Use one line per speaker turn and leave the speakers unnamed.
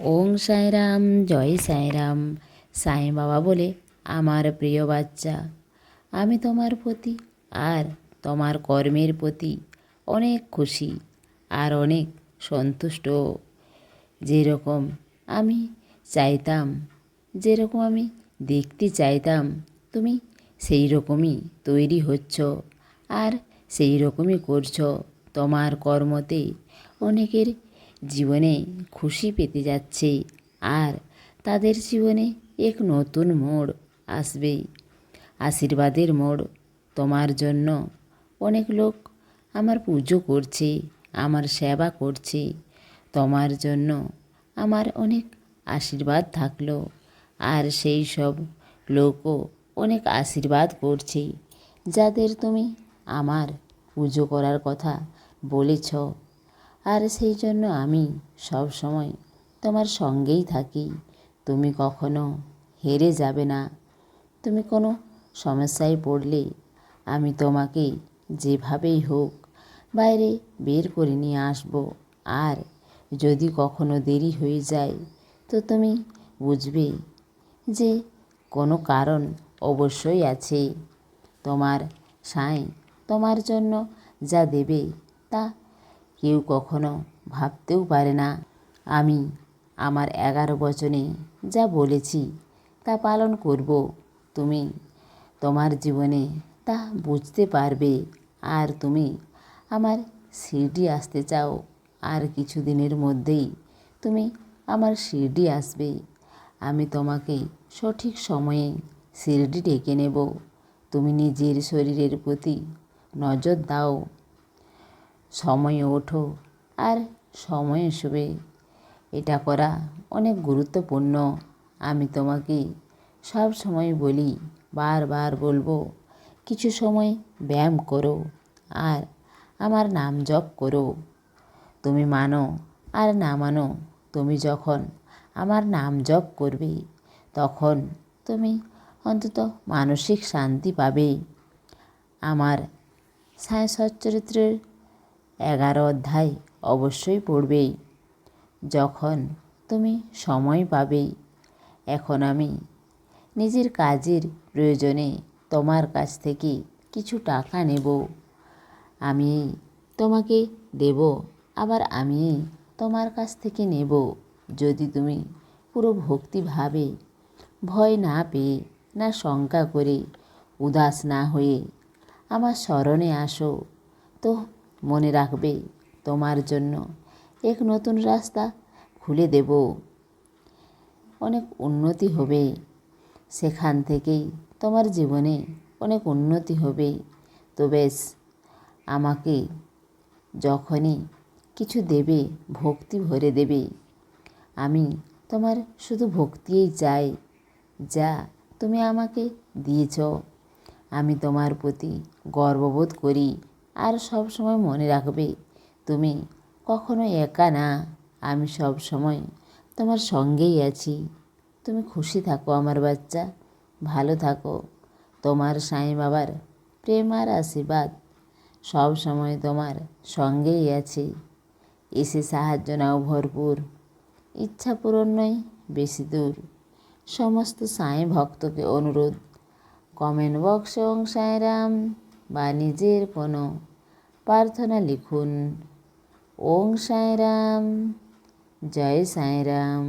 ওং সাইরাম জয় সাইরাম সাই বাবা বলে, আমার প্রিয় বাচ্চা, আমি তোমার প্রতি আর তোমার কর্মের প্রতি অনেক খুশি আর অনেক সন্তুষ্ট। যেরকম আমি চাইতাম, যেরকম আমি দেখতে চাইতাম, তুমি সেই রকমই তৈরি হচ্ছ আর সেই রকমই করছ। তোমার কর্মতে অনেকের জীবনে খুশি পেতে যাচ্ছে আর তাদের জীবনে এক নতুন মোড় আসবে। আশীর্বাদের মোড়, তোমার জন্য। অনেক লোক আমার পুজো করছে, আমার সেবা করছে। তোমার জন্য আমার অনেক আশীর্বাদ থাকল আর সেই সব লোকও অনেক আশীর্বাদ করছে, যাদের তুমি আমার পুজো করার কথা বলেছ। আর সেই জন্য আমি সব সময় তোমার সঙ্গেই থাকি। তুমি কখনো হেরে যাবে না। তুমি কোনো সমস্যায় পড়লে আমি তোমাকে যেভাবেই হোক বাইরে বের করে নিয়ে আসব। আর যদি কখনো দেরি হয়ে যায়, তো তুমি বুঝবে যে কোনো কারণ অবশ্যই আছে। তোমার সাঁই তোমার জন্য যা দেবে তা কেউ কখনো ভাবতেও পারে না, আমি আমার এগারো বচনে যা বলেছি তা পালন করব। তুমি তোমার জীবনে তা বুঝতে পারবে। আর তুমি আমার শিরডি আসতে চাও। আর কিছু দিনের মধ্যেই তুমি আমার শিরডি আসবে। আমি তোমাকে সঠিক সময়ে শিরডি ডেকে নেব। তুমি নিজের শরীরের প্রতি নজর দাও। সময়ে ওঠো আর সময়ে শুবে। এটা করা অনেক গুরুত্বপূর্ণ। আমি তোমাকে সব সময় বলি, বারবার বলব, কিছু সময় ব্যায়াম করো আর আমার নাম জপ করো। তুমি মানো আর না মানো, তুমি যখন আমার নাম জপ করবে, তখন তুমি অন্তত মানসিক শান্তি পাবে। আমার সায় সচ্চরিত্রের এগারো অধ্যায় অবশ্যই পড়বেই। যখন তুমি সময় পাবে, এখন আমি নিজের কাজের প্রয়োজনে তোমার কাছ থেকে কিছু টাকা নেব। আমি তোমাকে দেব, আবার আমি তোমার কাছ থেকে নেব। যদি তুমি পুরো ভক্তিভাবে ভয় না পেয়ে, না শঙ্কা করে, উদাস না হয়ে আমার স্মরণে আসো, তো মনে রাখবে তোমার জন্য। এক নতুন রাস্তা খুলে দেব। অনেক উন্নতি হবে। সেখান থেকেই তোমার জীবনে অনেক উন্নতি হবে। তো বেশ, আমাকে যখনই কিছু দেবে, ভক্তি ভরে দেবে। আমি তোমার শুধু ভক্তিই চাই, যা তুমি আমাকে দিয়েছ। আমি তোমার প্রতি গর্ববোধ করি। আর সব সময় মনে রাখবে, তুমি কখনো একা না, আমি সব সময় তোমার সঙ্গেই আছি। তুমি খুশি থাকো আমার বাচ্চা, ভালো থাকো। তোমার সাঁই বাবার প্রেম আর আশীর্বাদ সব সময় তোমার সঙ্গেই আছে। এসে সাহায্য নাও ভরপুর। ইচ্ছা পূরণ নয়, বেশি দূর। সমস্ত সাঁই ভক্তকে অনুরোধ, কমেন্ট বক্সে ওং সাঁয়রাম বা নিজের কোনো প্রার্থনা লিখুন। ওং সাঁয়রাম জয় সাঁয়রাম